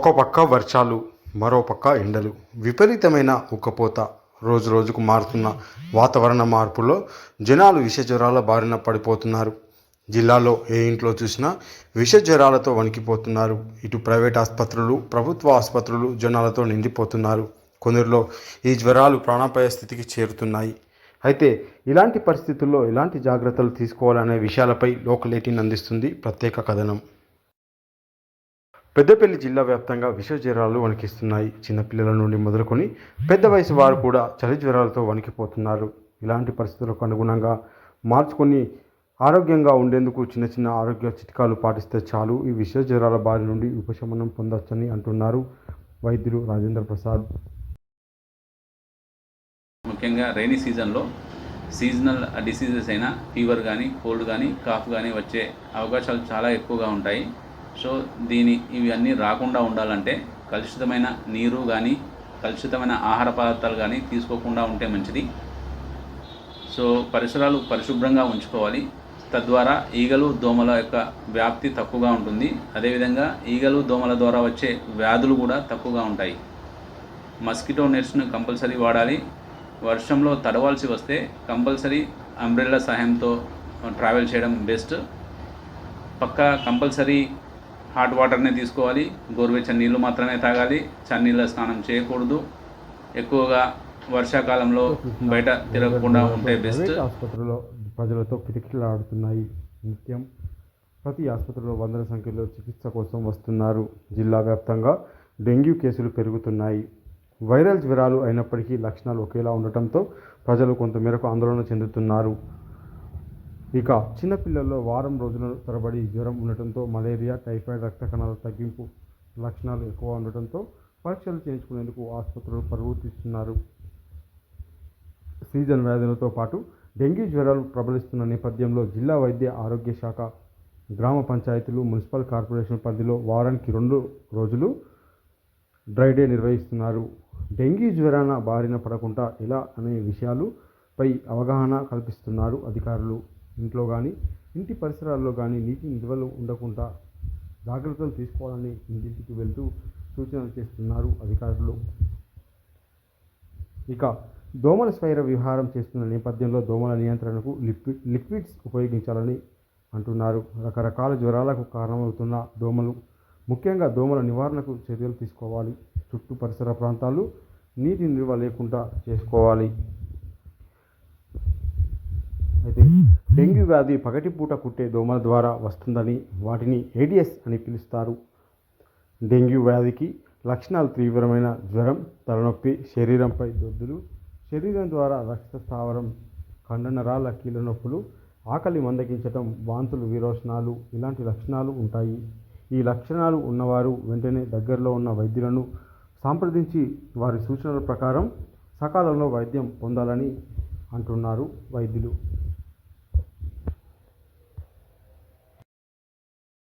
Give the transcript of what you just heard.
ఒక పక్క వర్షాలు మరో పక్క ఎండలు. విపరీతమైన ఉక్కపోత రోజు రోజుకు మారుతున్న వాతావరణ మార్పులో జనాలు విష జ్వరాల బారిన పడిపోతున్నారు. జిల్లాలో ఏ ఇంట్లో చూసినా విష జ్వరాలతో వణికిపోతున్నారు. ఇటు ప్రైవేట్ ఆసుపత్రులు ప్రభుత్వ ఆసుపత్రులు జనాలతో నిండిపోతున్నారు. కొందరిలో ఈ జ్వరాలు ప్రాణాపాయ స్థితికి చేరుతున్నాయి. అయితే ఇలాంటి పరిస్థితుల్లో ఎలాంటి జాగ్రత్తలు తీసుకోవాలనే విషయాలపై లోకల్ ఎయిటీన్ అందిస్తుంది ప్రత్యేక కథనం. పెద్దపల్లి జిల్లా వ్యాప్తంగా విష జ్వరాలు వణికిస్తున్నాయి. చిన్నపిల్లల నుండి మొదలుకొని పెద్ద వయసు వారు కూడా చలి జ్వరాలతో వణికిపోతున్నారు. ఇలాంటి పరిస్థితులకు అనుగుణంగా మార్చుకొని ఆరోగ్యంగా ఉండేందుకు చిన్న చిన్న ఆరోగ్య చిట్కాలు పాటిస్తే చాలు. ఈ విష జ్వరాల బారి నుండి ఉపశమనం పొందొచ్చని అంటున్నారు వైద్యులు రాజేంద్ర ప్రసాద్. ముఖ్యంగా రైనీ సీజన్లో సీజనల్ డిసీజెస్ అయినా ఫీవర్ కానీ కోల్డ్ కానీ కాఫ్ కానీ వచ్చే అవకాశాలు చాలా ఎక్కువగా ఉంటాయి. సో దీని ఇవి అన్నీ రాకుండా ఉండాలంటే కలుషితమైన నీరు కానీ కలుషితమైన ఆహార పదార్థాలు కానీ తీసుకోకుండా ఉంటే మంచిది. సో పరిసరాలు పరిశుభ్రంగా ఉంచుకోవాలి. తద్వారా ఈగలు దోమల యొక్క వ్యాప్తి తక్కువగా ఉంటుంది. అదేవిధంగా ఈగలు దోమల ద్వారా వచ్చే వ్యాధులు కూడా తక్కువగా ఉంటాయి. మస్కిటో నెట్స్ను కంపల్సరీ వాడాలి. వర్షంలో తడవాల్సి వస్తే కంపల్సరీ అంబ్రెల్లా సహాయంతో ట్రావెల్ చేయడం బెస్ట్. పక్కా కంపల్సరీ హాట్ వాటర్నే తీసుకోవాలి. గోరువెచ్చని నీళ్ళు మాత్రమే తాగాలి. చన్నీళ్ళ స్నానం చేయకూడదు. ఎక్కువగా వర్షాకాలంలో బయట తిరగకుండా ఉంటే బెస్ట్. ప్రైవేట్ ఆసుపత్రుల్లో ప్రజలతో కిటకిటలాడుతున్నాయి నిత్యం. ప్రతి ఆసుపత్రిలో వందల సంఖ్యలో చికిత్స కోసం వస్తున్నారు. జిల్లా వ్యాప్తంగా డెంగ్యూ కేసులు పెరుగుతున్నాయి. వైరల్ జ్వరాలు అయినప్పటికీ లక్షణాలు ఒకేలా ఉండటంతో ప్రజలు కొంతమేరకు ఆందోళన చెందుతున్నారు. ఇక చిన్నపిల్లల్లో వారం రోజుల తరబడి జ్వరం ఉండటంతో మలేరియా టైఫాయిడ్ రక్త కణాల తగ్గింపు లక్షణాలు ఎక్కువ ఉండటంతో పరీక్షలు చేయించుకునేందుకు ఆసుపత్రులు పరుగు తీస్తున్నారు. సీజన్ వ్యాధులతో పాటు డెంగీ జ్వరాలు ప్రబలిస్తున్న నేపథ్యంలో జిల్లా వైద్య ఆరోగ్య శాఖ గ్రామ పంచాయతీలు మున్సిపల్ కార్పొరేషన్ పరిధిలో వారానికి రెండు రోజులు డ్రై డే నిర్వహిస్తున్నారు. డెంగీ జ్వరాన బారిన పడకుండా ఎలా అనే విషయాలుపై అవగాహన కల్పిస్తున్నారు అధికారులు. ఇంట్లో కానీ ఇంటి పరిసరాల్లో కానీ నీటి నిల్వలు ఉండకుండా జాగ్రత్తలు తీసుకోవాలని ఇంటింటికి వెళ్తూ సూచనలు చేస్తున్నారు అధికారులు. ఇక దోమల స్వైర విహారం చేస్తున్న నేపథ్యంలో దోమల నియంత్రణకు లిక్విడ్ లిక్విడ్స్ ఉపయోగించాలని అంటున్నారు. రకరకాల జ్వరాలకు కారణమవుతున్న దోమలు ముఖ్యంగా దోమల నివారణకు చర్యలు తీసుకోవాలి. చుట్టూ పరిసర ప్రాంతాలు నీటి నిల్వ లేకుండా చేసుకోవాలి. అయితే డెంగ్యూ వ్యాధి పగటిపూట కుట్టే దోమల ద్వారా వస్తుందని వాటిని ఏడిఎస్ అని పిలుస్తారు. డెంగ్యూ వ్యాధికి లక్షణాలు తీవ్రమైన జ్వరం తలనొప్పి శరీరంపై దొద్దులు శరీరం ద్వారా రక్తస్థావరం కండనరాల కీళ్ళ నొప్పులు ఆకలి మందగించటం వాంతులు విరోచనాలు ఇలాంటి లక్షణాలు ఉంటాయి. ఈ లక్షణాలు ఉన్నవారు వెంటనే దగ్గరలో ఉన్న వైద్యులను సంప్రదించి వారి సూచనల ప్రకారం సకాలంలో వైద్యం పొందాలని అంటున్నారు వైద్యులు.